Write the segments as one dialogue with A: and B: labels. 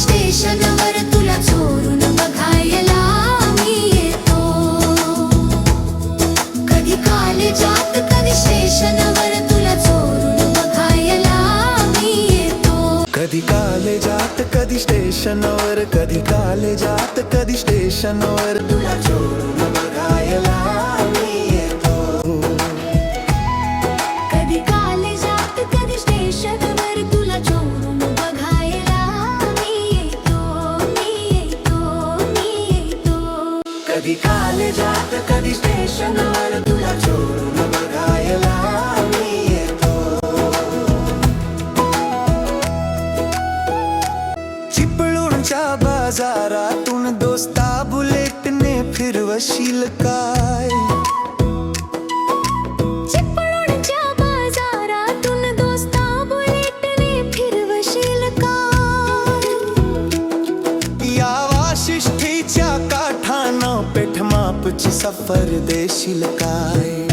A: स्टेशनवर तुला
B: कधी काले जात स्टेशनवर तुला कधी कधी कधी स्टेशनवर तुला चोरून बघायला
A: कधी काले जात कधी स्टेशनवर तुला चोरून बघायला मी येतो. चिपळूणच्या बाजारातून दोस्ता बुलेटने फिरवशील काय? कुछ सफर देशील काय?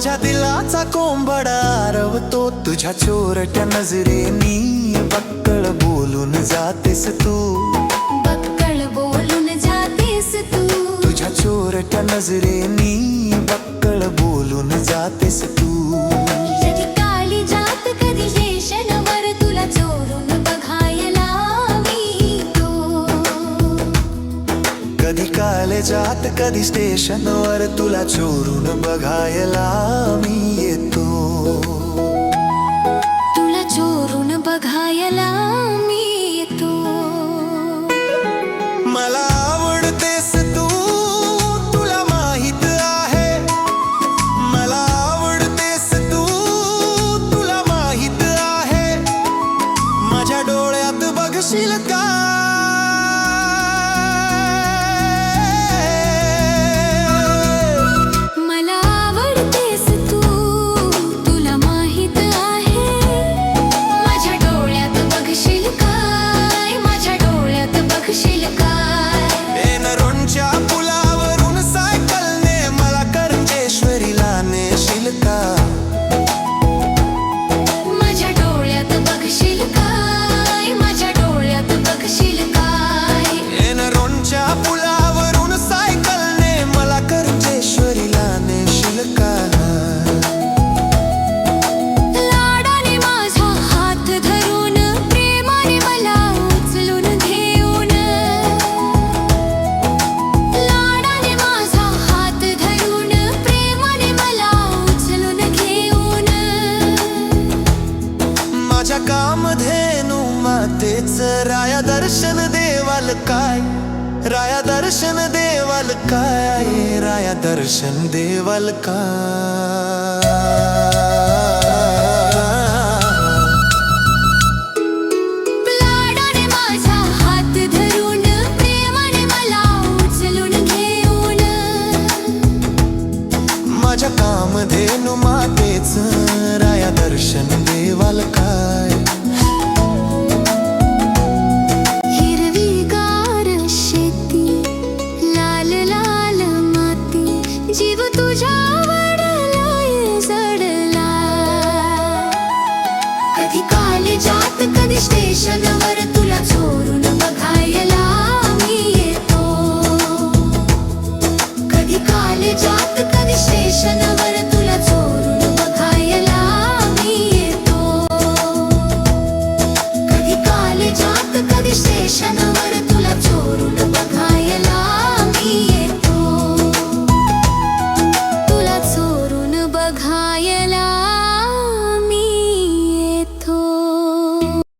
A: माझ्या दिलाचा कोंबडा आरवतो तुझ्या चोरट्या नजरेनी. बक्कळ बोलून जातेस तू.
B: बक्कळ बोलून जातेस तू.
A: तुझ्या चोरट्या नजरेनी बक्कळ बोलून जातेस तू.
B: कधी काले जात कधी स्टेशनवर तुला चोरून बघायला मी
A: येतो.
B: तुला चोरून बघायला मी येतो.
A: मला आवडतेस तू तुला माहीत आहे. मला आवडतेस तू तुला माहीत आहे. माझ्या डोळ्यात बघशील का दर्शन देवाल काय? राया दर्शन देवाल काय? राया दर्शन देवाल काय? माझ्या कामधेनू मातेच राया दर्शन देवाल काय?
B: कधी काले जात कधी स्टेशनवर.